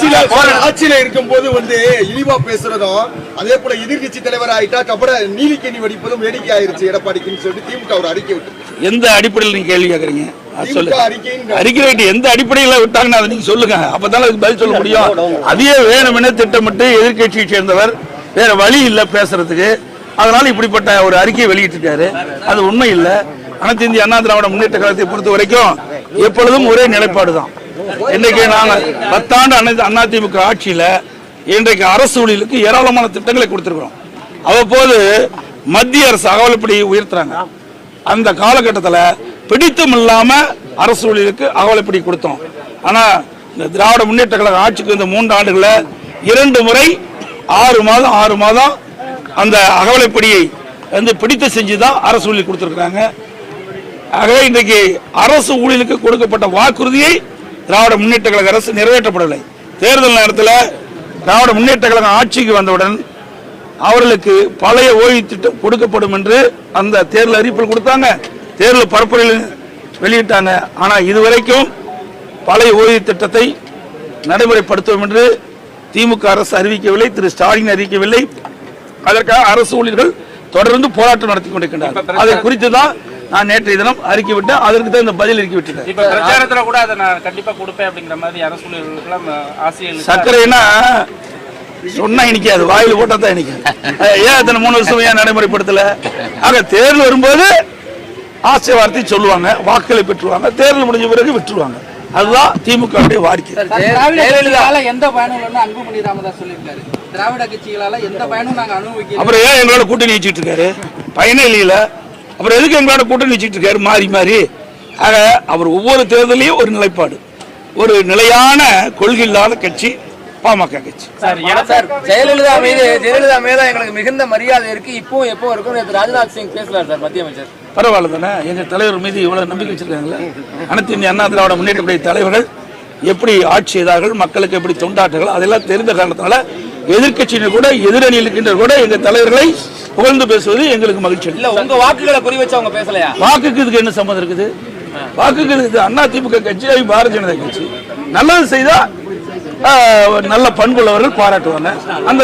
ஆட்சியில ஆட்சியில இருக்கும் போது வந்து இழிவா பேசுறதும் அதே போல எதிர்க்கட்சி தலைவர் ஆயிட்டா கபட நீலிக்கண்ணி வடிப்பதும் வேடிக்கை ஆயிருச்சு எடப்பாடிக்குன்னு சொல்லிட்டு திமுக ஒரு அறிக்கை விட்டு எந்த அடிப்படையில் நீங்க கேள்வி கேக்குறீங்க? அறிக்கை எந்த அடிப்படையில் விட்டாங்கன்னு அதை நீங்க சொல்லுங்க. அப்பதானே அதுக்கு பதில் சொல்ல முடியும். அதையே வேணுமென திட்டமிட்டு எதிர்க்கட்சியை சேர்ந்தவர் வேற வழி இல்ல பேசுறதுக்கு. அதனால இப்படிப்பட்ட ஒரு அறிக்கையை வெளியிட்டிருக்காரு. அது உண்மை இல்ல. அனைத்து இந்திய அண்ணா திராவிட முன்னேற்ற கழகத்தை பொறுத்த வரைக்கும் எப்பொழுதும் ஒரே நிலைப்பாடு தான் இன்றைக்கு நாங்கள் பத்தாண்டு அண்ணா அதிமுக ஆட்சியில் இன்றைக்கு அரசு ஊழியலுக்கு ஏராளமான திட்டங்களை கொடுத்திருக்கிறோம். அவ்வப்போது மத்திய அரசு அகவலப்படி உயர்த்துறாங்க. அந்த காலகட்டத்தில் பிடித்தம் இல்லாமல் அரசு ஊழியலுக்கு அகவலைப்படி கொடுத்தோம். ஆனால் இந்த திராவிட முன்னேற்ற கழக ஆட்சிக்கு இந்த மூன்று ஆண்டுகளில் இரண்டு முறை ஆறு மாதம் ஆறு மாதம் அந்த அகவலைப்படியை வந்து பிடித்து செஞ்சு தான் அரசு ஊழியர் கொடுத்துருக்குறாங்க. ஆகவே இன்றைக்கு அரசு ஊழியலுக்கு கொடுக்கப்பட்ட வாக்குறுதியை திராவிட முன்னேற்ற கழக அரசு நிறைவேற்றப்படவில்லை. தேர்தல் நேரத்தில் திராவிட முன்னேற்ற கழகம் ஆட்சிக்கு வந்தவுடன் அவர்களுக்கு பழைய ஓய்வு திட்டம் கொடுக்கப்படும் என்று அந்த தேர்தல் அறிவிப்பில் கொடுத்தாங்க. தேர்தல் பரப்புரையில் வெளியிட்டாங்க. ஆனா இதுவரைக்கும் பழைய ஓய்வு திட்டத்தை நடைமுறைப்படுத்துவோம் என்று திமுக அரசு அறிவிக்கவில்லை திரு ஸ்டாலின் அறிவிக்கவில்லை. அதற்காக அரசு ஊழியர்கள் தொடர்ந்து போராட்டம் நடத்தி கொண்டிருக்கின்றனர் அதை குறித்து தான் நான் நேற்றைய தினம் அறிக்கை விட்டேன். அதற்கு தான் இந்த பதில் அறிக்கை விட்டுட்டேன். இப்ப பிரச்சாரத்துல கூட அதை நான் கண்டிப்பா கொடுப்பேன் அப்படிங்கிற மாதிரி அரசு ஊழியர்களுக்கெல்லாம் ஆசிரியர்களுக்கு சர்க்கரைன்னா சொன்னா இனிக்காது. வாயில போட்டா தான் இனிக்கும் ஏன் இத்தனை மூணு வருஷம் ஏன் நடைமுறைப்படுத்தல? ஆக தேர்தல் வரும்போது ஆசை வார்த்தை சொல்லுவாங்க வாக்குகளை பெற்றுவாங்க தேர்தல் முடிஞ்ச பிறகு விட்டுருவாங்க. அதுதான் திமுக வாடிக்கை. எந்த பயனும் இல்லைன்னு அன்புமணி ராமதாஸ் சொல்லியிருக்காரு. திராவிட கட்சிகளால எந்த பயனும் நாங்க அனுபவிக்கல. அப்புறம் ஏன் எங்களோட கூட்டணி வச்சுட்டு இருக்காரு? பயனே இல்லையில. அப்புறம் எதுக்கு எங்களோட கூட்டணி வச்சுட்டு இருக்காரு? மாறி மாறி. ஆக அவர் ஒவ்வொரு தேர்தலையும் ஒரு நிலைப்பாடு. ஒரு நிலையான கொள்கை இல்லாத கட்சி பாமக கட்சி. சார் சார் ஜெயலலிதா மீது ஜெயலலிதா மீது எங்களுக்கு மிகுந்த மரியாதை இருக்கு. இப்போ எப்போ இருக்கும். ராஜ்நாத் சிங் பேசலார் சார் மத்திய அமைச்சர். பரவாயில்ல தானே? எங்க தலைவர் மீது இவ்வளவு நம்பிக்கை வச்சிருக்காங்களே? அனைத்து இந்திய அண்ணா திராவிட முன்னேற்ற தலைவர்கள் எப்படி ஆட்சி செய்தார்கள் மக்களுக்கு எப்படி தொண்டாற்றுகள் அதெல்லாம் தெரிந்த காரணத்தினால எதிர்க்கட்சியினர் கூட எதிரணியில் இருக்கின்ற கூட எங்க தலைவர்களை புகழ்ந்து பேசுவது எங்களுக்கு மகிழ்ச்சி இல்ல உங்க வாக்குகளை குறி வச்சு அவங்க பேசலையா? வாக்குக்கு இதுக்கு என்ன சம்மந்தம் இருக்குது? வாக்குக்கு இதுக்கு அண்ணா திமுக கட்சி பாரதிய ஜனதா கட்சி. நல்லது செய்தா நல்ல பண்புள்ளவர்கள் பாராட்டுவாங்க. அந்த